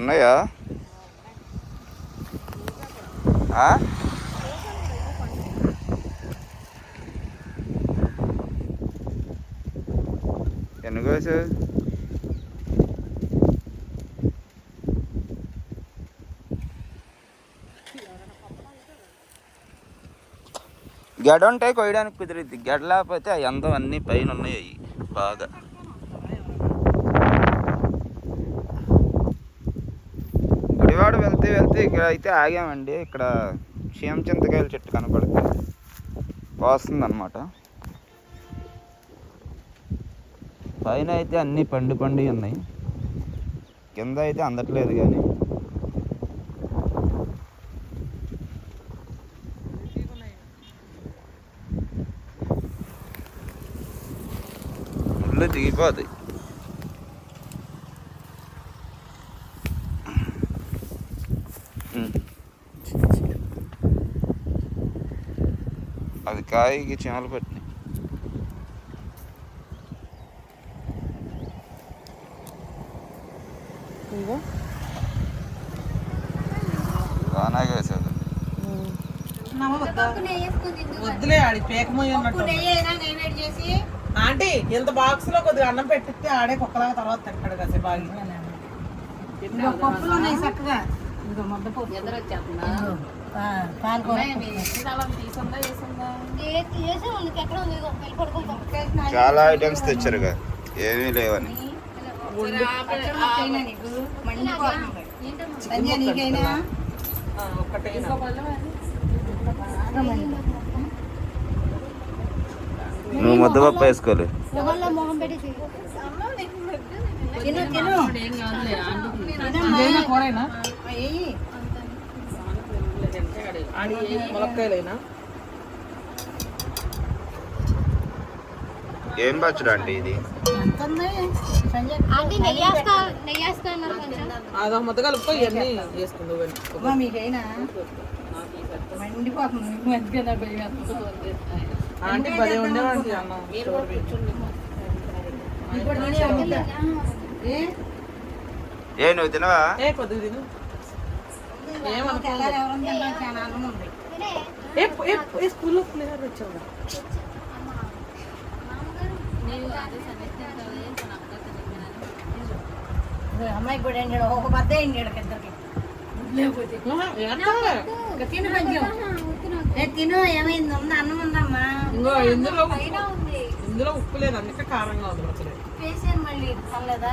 ఉన్నాయా ఆ? ఎన్ని కోసావు గెడ ఉంటాయి కొయ్యడానికి కుదిరిద్ది. గడ లేకపోతే అవి అందం అన్నీ పైన ఉన్నాయి బాగా. అయితే ఇక్కడ అయితే ఆగామండి. ఇక్కడ క్షేమ చింతకాయల చెట్టు కనపడుతుంది. వస్తుందన్నమాట. పైన అయితే అన్నీ పండు పండి ఉన్నాయి. కింద అయితే అందట్లేదు కానీ ముళ్ళు దిగిపోతాయి కాయకి చీమలు పట్టినాయి ఇదిగో బాగానే వేసాడు వద్దులే ఆడి పేకమోయి ఉన్నట్టు ఆంటీ ఇంత బాక్స్లో కొద్దిగా అన్నం పెట్టిస్తే ఆడే కుక్కలాగా తర్వాత తింటాడు ఆగి పప్పులు ఉన్నాయి చక్కగా. ఇదిగో ముద్దపప్పు చాలా ఐటమ్స్ తెచ్చారుగా ఏమీ లేవని. నువ్వు ముద్దపప్పు వేసుకోలే. తిను? తిను ములక్కాయలేనా? ఏం పచ్చడు అండి ఇది? అదో ముద్ద కలుపుకో ఇవన్నీ. ఆంటీ భలే ఉండేవాడి. ఏ? ఏ నువ్వు తినవా? ఏ కొద్దిగా తిను తెల్లారి ఎవరైనా తిన్నా చాలా అన్నం ఉంది ఏ అమ్మాయికి కూడా ఎండాడు ఒక బద్ద ఎండాడు ఇద్దరికి. తిను కొంచెం ఏ తిను ఏమైంది? ఉందా? అన్నం ఉందమ్మా. ఇందులో పైన ఉంది. ఇందులో ఉప్పు లేదు అందుకే కారంగా ఉంది మళ్ళీ పర్లేదా?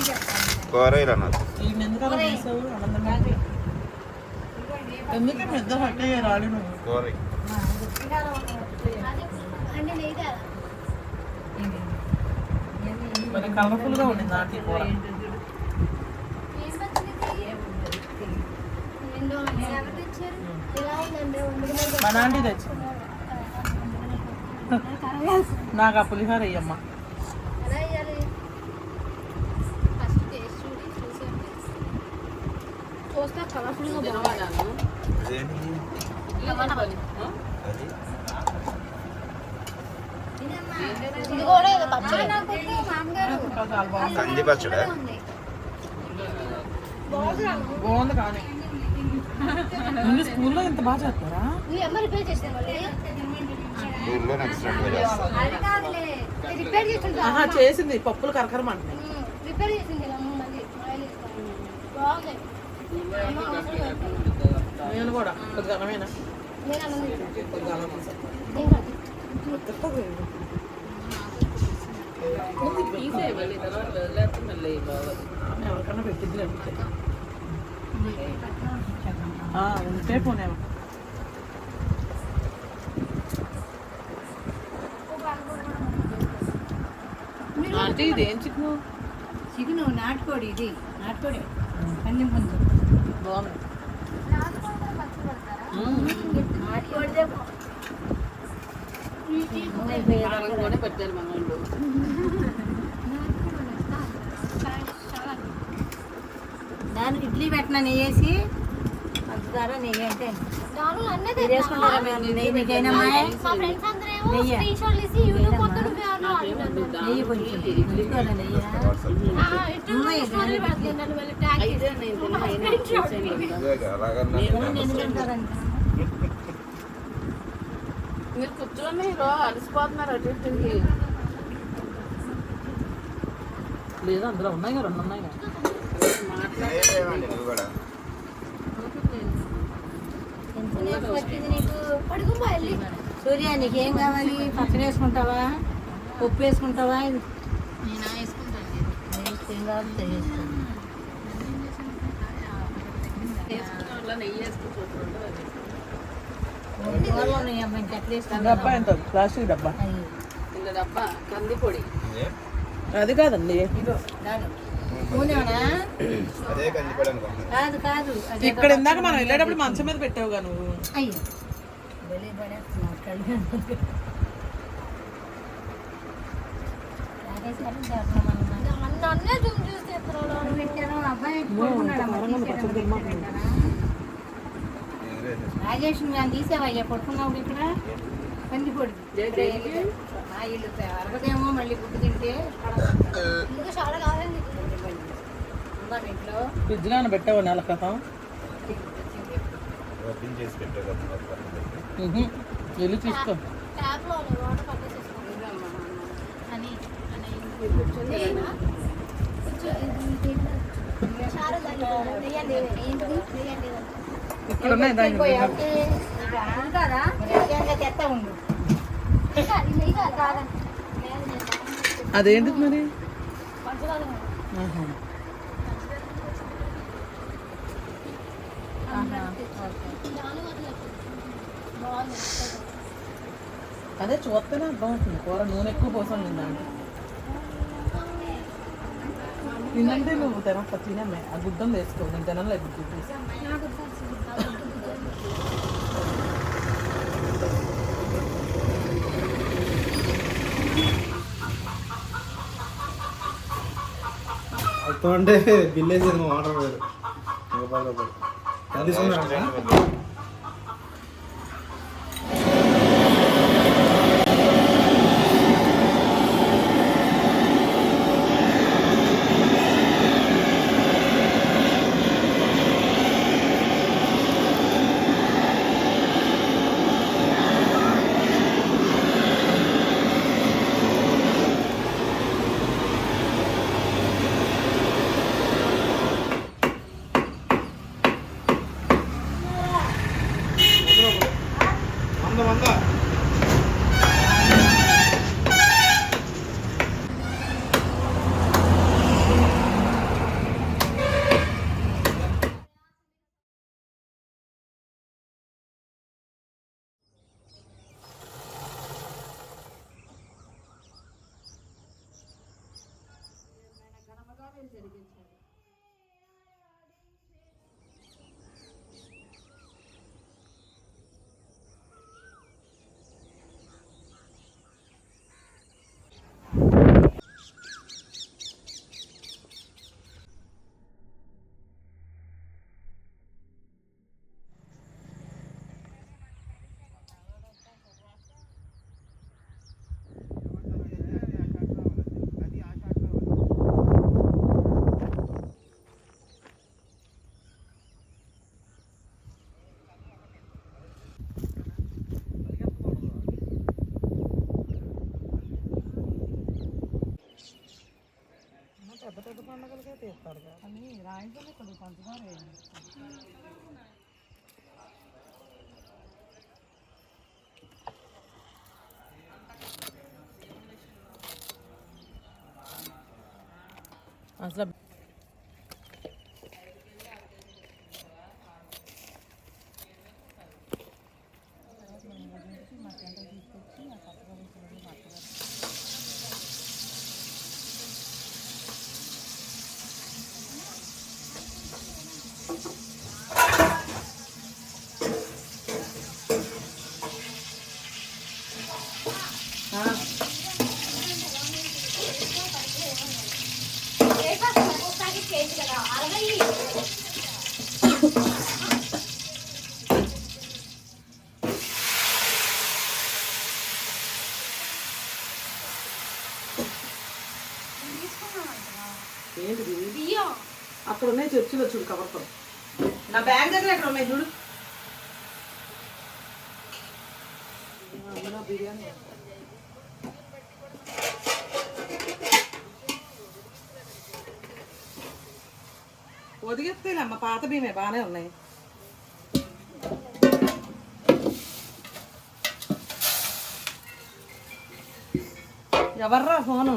చెప్తాను. కూరలు అన్నారు ఈ ఎందుకు అలా చేసావు? ఆనందంగా ఎందుకే? పెద్ద పట్టే రాడు నువ్వు? కూర? ఉండింది రెండు ఎవరు తెచ్చారు ఇలా ఉందండి వండుకునే మన ఆంటీ తెచ్చింది నాకు ఆ పులిహోర అయ్యమ్మా చూస్తే కలర్ఫుల్గా ఇది కూడా ఏదో పచ్చడి. కంది పచ్చడా? బాగుంది. కానీ. ముందు స్కూల్లో ఇంత బాగా చేస్తారా? రిపేర్ చేసాను మళ్ళీ ఊళ్ళో ఎక్సలెంట్గా చేస్తాను అది కాదులే రిపేర్ చేసింది ఆహా చేసింది పప్పులు కరకరం అంటున్నాయి రిపేర్ చేసింది ఇలా అమ్మ మళ్ళీ ఆయిల్ వేసుకొని. బాగుంది అమ్మ అవసరం లేదు. నేను కూడా కొద్దిగా అన్నమేనా నేను అన్నం తింటాను. కొద్దిగా అన్నం తీసా. నేను కాదు. ఆమె ఎవరికన్నా పెట్టింది లేకపోతే ఆ, ఉంటే పోనేమో ఆంటీ ఇదేం చికెన్? చికెన్ నాటుకోడి ఇది. నాటుకోడి. పంది పుంజు బాగుంది. నాటుకోడిదే దానికి ఇడ్లీ పెట్టినా వేసి పంచదార నెయ్యి అంటే. వేసుకుంటారా నెయ్యి నీకైనా నెయ్యి. మీరు కూర్చొని అలసిపోతున్నారు అటు ఇటుకి లేదు అందులో ఉన్నాయి కదా రెండు ఉన్నాయి కదా నువ్వు సూర్య నీకేం కావాలి? పచ్చడి వేసుకుంటావా? ఉప్పు వేసుకుంటావా? ప్లాస్టిక్ డబ్బా? డబ్బా? కంది పొడి. అది కాదండి. కాదు కాదు అదే ఇక్కడ ఇందాక మనం వెళ్ళేటప్పుడు మంచం మీద పెట్టావుగా నువ్వు. అయ్యో. నన్నే జూమ్? రాజేష్ ఆయన తీసావయ్యా పడుకున్నావు ఇక్కడ కందిపొడి ఇల్లు అరగదేమో మళ్ళీ గుడ్డు తింటే ఇంకా చాలా కాదండి ఇంట్లో ఫ్రిడ్జ్లో పెట్టావు నెల క్రితం చేసి. వెళ్ళి తీసుకో. ఇక్కడ ఉన్నాయి దాని అదే చూస్తేనే అర్థం అవుతుంది కూర నూనె ఎక్కువ పోసాం నిందంటే నిన్నంటే నువ్వు తినక తినమే. ఆ గుడ్డం వేసుకో. నేను తినలే గుడ్డు తీసి అంటే బిల్ వేసేది మా వాటర్ వేరు రూపాయలు రూపాయలు ఎంత పండుగలకే తీస్తారు కానీ రాయించలే కొంచెం పంచదార వేయండి. అసలు అక్కడ ఉన్నాయి చర్చిలో చూడు కవర్తో నా బ్యాగ్ దగ్గర ఎక్కడ ఉన్నాయి చూడు? అందులో బిర్యానీ ఒదిగెత్తేలే అమ్మ పాత బియ్యమే బాగానే ఉన్నాయి. ఎవర్రా ఫోను?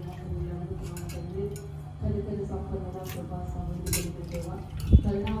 चलना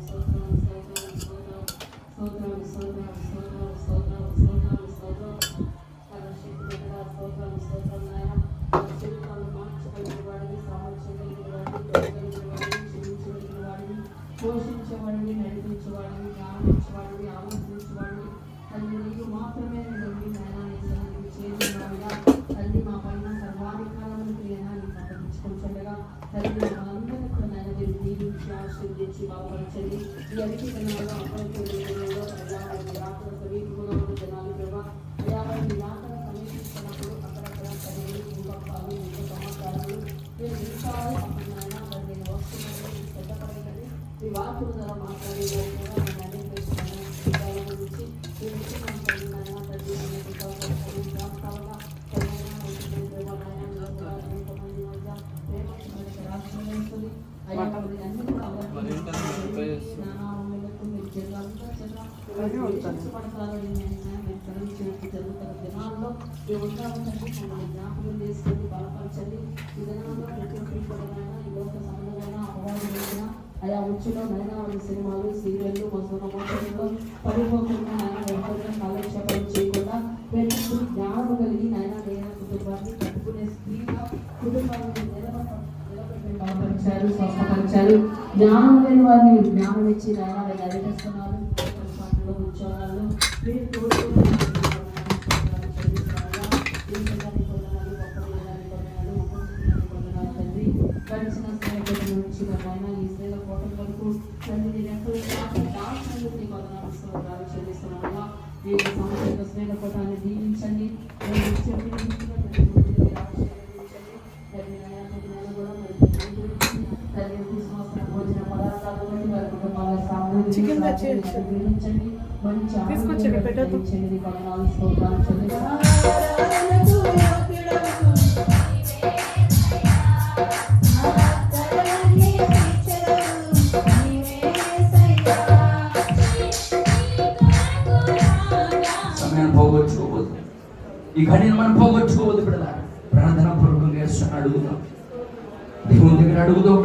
வந்துச்சு பாவம் சரி நீ அறிக்கைனாலும் அப்புறம் வியாபாரம் டாக்டர் வீட்டுக்கு போனால் வந்து நாலு ரூபா வியாபாரம் டாக்டர் கமிஷன் பண்ணக்கூட அக்கறக்கெல்லாம் சரி எங்கள் அப்பாவும் எங்கள் சமாச்சாரம் నేను ఇస్తాను అనుకున్నాను నేను వస్తున్నాను సిద్ధపడలేదు ఈ జిల్లా నేను విస్తరించినట్టు దినాల్లో మమ్మల్ని జ్ఞాపకం చేసుకొని బలపరచండి ఈ దినాల్లో ప్రతి ఒక్కరికి కూడా ఈ లోక ఆయా ఉచ్చులో నైనా వాళ్ళ సినిమాలు సీరియళ్ళు మసూన మోసంలో పడిపోకుండా నాయన ఎవరిని కాలక్షేపం చేయకుండా ప్రతి జ్ఞానం కలిగి నాయన నేను కుటుంబాన్ని కట్టుకునే స్త్రీగా కుటుంబాన్ని బలపరిచారు స్వస్థపరిచారు. జ్ఞానం లేని వారిని జ్ఞానం ఇచ్చి నాయన వారిని గడిచిన సేవల నుంచి నాయన ఈ సేవ కోట వరకు తండ్రి రెక్కలు తీసుకొచ్చి ఇక్కడ పెట్టొద్దు. సమయాన్ని పోగొట్టుకోవద్దు. ఈ ఘడిని మనం పోగొట్టుకోవద్దు బిడ్డ ప్రార్థన పూర్వకంగా అడుగుదాం. దేవుని దగ్గర అడుగుదాం.